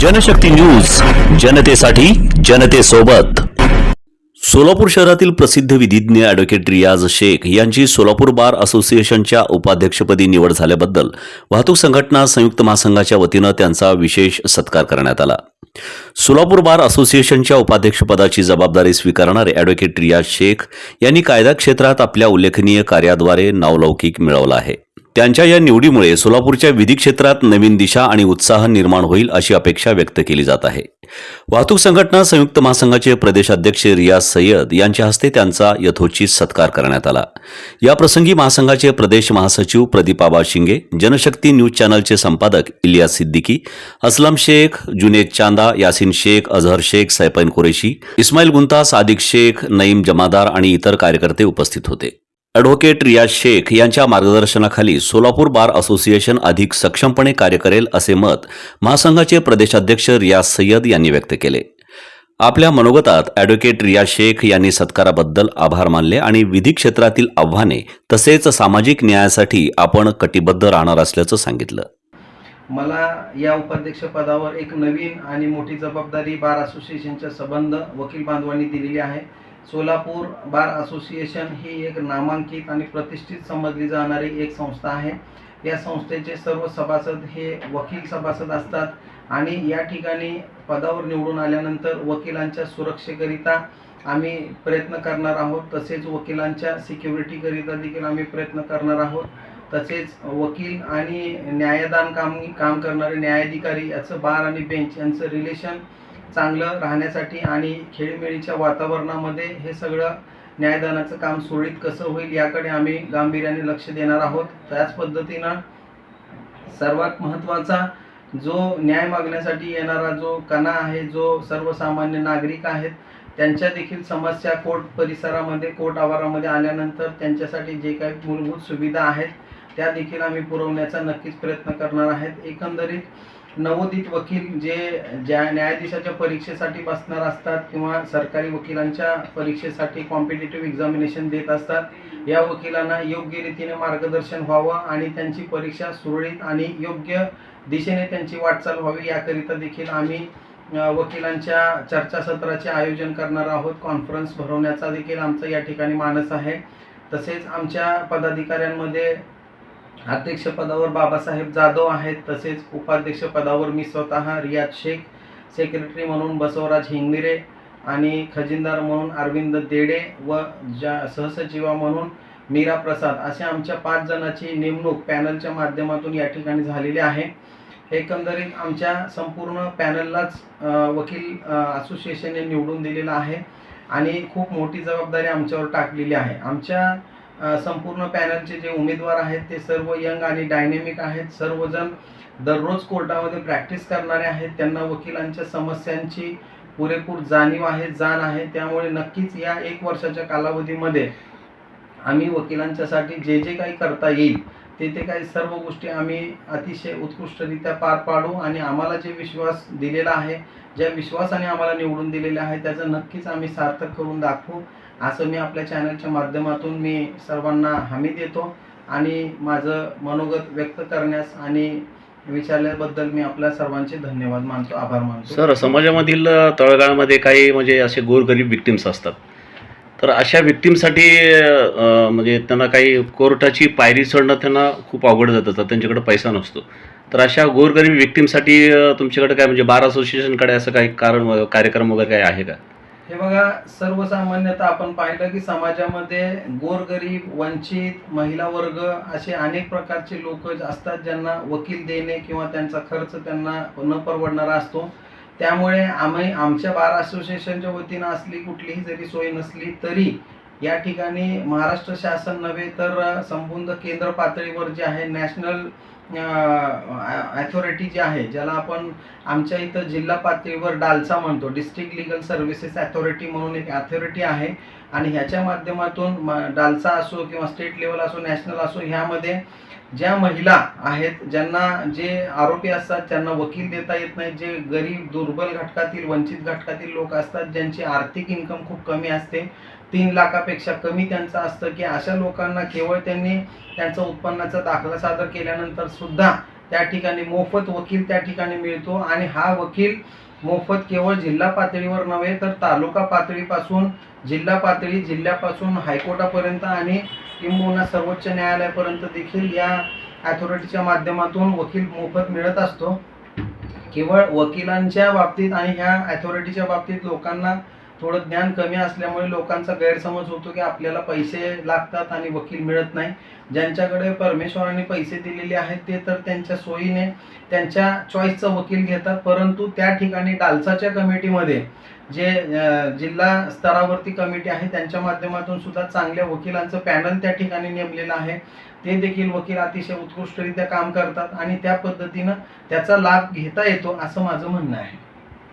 Janshakti news जनतेसाठी जनतेसोबत. सोलापूर शहरातील प्रसिद्ध विधिज्ञ ॲडव्होकेट रियाज शेख यांची सोलापूर बार असोसिएशनच्या उपाध्यक्षपदी निवड झाल्याबद्दल वाहतूक संघटना संयुक्त महासंघाच्या वतीनं त्यांचा विशेष सत्कार करण्यात आला. सोलापूर बार असोसिएशनच्या उपाध्यक्षपदाची जबाबदारी स्वीकारणारे ॲडव्होकेट रियाज शेख यांनी कायदा क्षेत्रात आपल्या उल्लेखनीय कार्याद्वारे नावलौकिक मिळवला आहे. त्यांच्या या निवडीमुळे सोलापूरच्या विधी क्षेत्रात नवीन दिशा आणि उत्साह निर्माण होईल अशी अपेक्षा व्यक्त केली जात आहे. वाहतूक संघटना संयुक्त महासंघाचे प्रदेशाध्यक्ष रियाज सय्यद यांच्या हस्ते त्यांचा यथोचित सत्कार करण्यात आला. या प्रसंगी महासंघाचे प्रदेश महासचिव प्रदीपाबा शिंगे जनशक्ती न्यूज चॅनलचे संपादक इलियास सिद्दीकी असलम शेख जुनेद चांदा यासिन शेख अझहर शेख सैपैन कुरेशी इस्माईल गुंतास आदिक शेख नईम जमादार आणि इतर कार्यकर्ते उपस्थित होते. ॲडव्होकेट रियाज शेख यांच्या मार्गदर्शनाखाली सोलापूर बार असोसिएशन अधिक सक्षमपणे कार्य करेल असे मत महासंघाचे प्रदेशाध्यक्ष रियाज सय्यद यांनी व्यक्त केले. आपल्या मनोगतात ॲडव्होकेट रियाज शेख यांनी सत्काराबद्दल आभार मानले आणि विधी क्षेत्रातील आव्हाने तसेच सामाजिक न्यायासाठी आपण कटिबद्ध राहणार असल्याचं सांगितलं. मला या उपाध्यक्षपदावर एक नवीन आणि मोठी जबाबदारी बार असोसिएशनच्या संबंध वकील बांधवांनी दिलेली आहे. सोलापूर बार असोसिएशन ही एक नामांकित आणि प्रतिष्ठित समजली जाणारी एक संस्था आहे. या संस्थेचे सर्व सभासद हे वकील सभासद असतात आणि या ठिकाणी पदावर निवडून आल्यानंतर वकिलांच्या सुरक्षेकरिता आम्ही प्रयत्न करणार आहोत. तसेच वकिलांच्या सिक्युरिटीकरिता देखील आम्ही प्रयत्न करणार आहोत. तसेच वकील आणि न्यायदान काम काम करणारे न्यायाधिकारी याचं बार आणि बेंच यांचं रिलेशन चांगलं राहण्यासाठी आणि खेळीमेळीच्या वातावरणामध्ये हे सगळं न्यायदानाचं काम सुरळीत कसं होईल याकडे आम्ही गांभीर्याने लक्ष देणार आहोत. त्याच पद्धतीनं सर्वात महत्त्वाचा जो न्याय मागण्यासाठी येणारा जो कणा आहे जो सर्वसामान्य नागरिक आहेत त्यांच्या देखील समस्या कोर्ट परिसरामध्ये कोर्ट आवारामध्ये आल्यानंतर त्यांच्यासाठी जे काही मूलभूत सुविधा आहेत त्या देखील आम्ही पुरवण्याचा नक्कीच प्रयत्न करणार आहेत. एकंदरीत नवोदित वकील जे ज्या न्यायाधीशाच्या परीक्षेसाठी बसणार असतात किंवा सरकारी वकिलांच्या परीक्षेसाठी कॉम्पिटेटिव्ह एक्झामिनेशन देत असतात या वकिलांना योग्य रीतीने मार्गदर्शन व्हावं आणि त्यांची परीक्षा सुरळीत आणि योग्य दिशेने त्यांची वाटचाल व्हावी याकरिता देखील आम्ही वकिलांच्या चर्चासत्राचे आयोजन करणार आहोत. कॉन्फरन्स भरवण्याचा देखील आमचा या ठिकाणी मानस आहे. तसेच आमच्या पदाधिकाऱ्यांमध्ये अध्यक्षपदावर बाबासाहेब जाधव आहेत तसेच उपाध्यक्षपदावर मी स्वतः रियाज शेख सेक्रेटरी म्हणून बसवराज हिंगमिरे आणि खजिनदार म्हणून अरविंद देडे व ज्या सहसचिवा म्हणून मीरा प्रसाद अशा आमच्या पाच जणांची नेमणूक पॅनलच्या माध्यमातून या ठिकाणी झालेली आहे. एकंदरीत आमच्या संपूर्ण पॅनललाच वकील असोसिएशनने निवडून दिलेलं आहे आणि खूप मोठी जबाबदारी आमच्यावर टाकलेली आहे. आमच्या संपूर्ण पॅनलचे जे उमेदवार आहेत ते सर्व यंग आणि डायनेमिक आहेत. सर्वजण दररोज कोर्टामध्ये प्रॅक्टिस करणारे आहेत. त्यांना वकिलांच्या समस्यांची पुरेपूर जाणीव आहे जाण आहे. त्यामुळे नक्कीच या एक वर्षाच्या कालावधीमध्ये आम्ही वकिलांच्यासाठी जे जे काही करता येईल ते ते काही सर्व गोष्टी आम्ही अतिशय उत्कृष्टरित्या पार पाडू आणि आम्हाला जे विश्वास दिलेला आहे ज्या विश्वासाने आम्हाला निवडून दिलेले आहे त्याचं नक्कीच आम्ही सार्थक करून दाखवू. असं मी आपल्या चॅनलच्या माध्यमातून मी सर्वांना हमी देतो आणि माझं मनोगत व्यक्त करण्यास आणि विचारल्याबद्दल मी आपल्या सर्वांचे धन्यवाद मानतो आभार मानतो. सर समाजामधील अ, तळागाळामध्ये काही म्हणजे असे गोरगरीब विक्टिम्स असतात. तर अशा विक्टिमसाठी म्हणजे त्यांना काही कोर्टाची पायरी चढणं त्यांना खूप अवघड जात असतं त्यांच्याकडे पैसा नसतो. तर अशा गोरगरीब विक्टिमसाठी तुमच्याकडे काय म्हणजे बार असोसिएशनकडे असं काही कारण कार्यक्रम वगैरे काही आहे का? हे बघा सर्वसामान्यतः आपण पाहिलं की समाजामध्ये गोरगरीब वंचित महिला वर्ग असे अनेक प्रकारचे लोक असतात ज्यांना वकील देणे किंवा त्यांचा खर्च त्यांना न परवडणारा असतो. त्यामुळे आम्ही आमच्या बार असोसिएशनच्या वतीनं असली कुठलीही जरी सोय नसली तरी या ठिकाणी महाराष्ट्र शासन नव्हे तर संबंध केंद्र पातळीवर जे आहे नॅशनल ॲथॉरिटी जी आहे ज्याला आपण आमच्या इथं जिल्हा पातळीवर डालसा म्हणतो डिस्ट्रिक्ट लिगल सर्व्हिसेस ॲथॉरिटी म्हणून एक ॲथॉरिटी आहे. आणि ह्याच्या माध्यमातून डालसा असो किंवा स्टेट लेवल असो नॅशनल असो ह्यामध्ये ज्या महिला आहेत ज्यांना जे आरोपी असतात त्यांना वकील देता येत नाही जे गरीब दुर्बल घटकातील वंचित घटकातील लोक असतात ज्यांची आर्थिक इन्कम खूप कमी असते. तीन लाखापेक्षा कमी त्यांचं असतं की अशा लोकांना केवळ त्यांनी त्यांचा उत्पन्नाचा दाखला सादर केल्यानंतर सुद्धा त्या ठिकाणी मोफत वकील त्या ठिकाणी मिळतो. आणि हा वकील मोफत केवळ जिल्हा पातळीवर नव्हे तर तालुका पातळीपासून जिल्हा पातळी जिल्ह्यापासून हायकोर्टापर्यंत आणि किंबहुना सर्वोच्च न्यायालयापर्यंत देखील या अथॉरिटीच्या माध्यमातून वकील मोफत मिळत असतो. केवळ वकिलांच्या बाबतीत आणि ह्या अथॉरिटीच्या बाबतीत लोकांना थोडं ज्ञान कमी असल्यामुळे लोकांचा गैरसमज होतो की आपल्याला पैसे लागतात आणि वकील मिळत नाही. ज्यांच्याकडे परमेश्वराने पैसे दिलेले आहेत ते तर त्यांच्या सोयीने त्यांच्या चॉईसचा वकील घेतात. परंतु त्या ठिकाणी डालसाच्या कमिटीमध्ये जे जिल्हा स्तरावरती कमिटी आहे त्यांच्या माध्यमातून सुद्धा चांगल्या वकिलांचं पॅनल त्या ठिकाणी नेमलेलं आहे. ते देखील वकील अतिशय उत्कृष्टरित्या काम करतात आणि त्या पद्धतीनं त्याचा लाभ घेता येतो असं माझं म्हणणं आहे.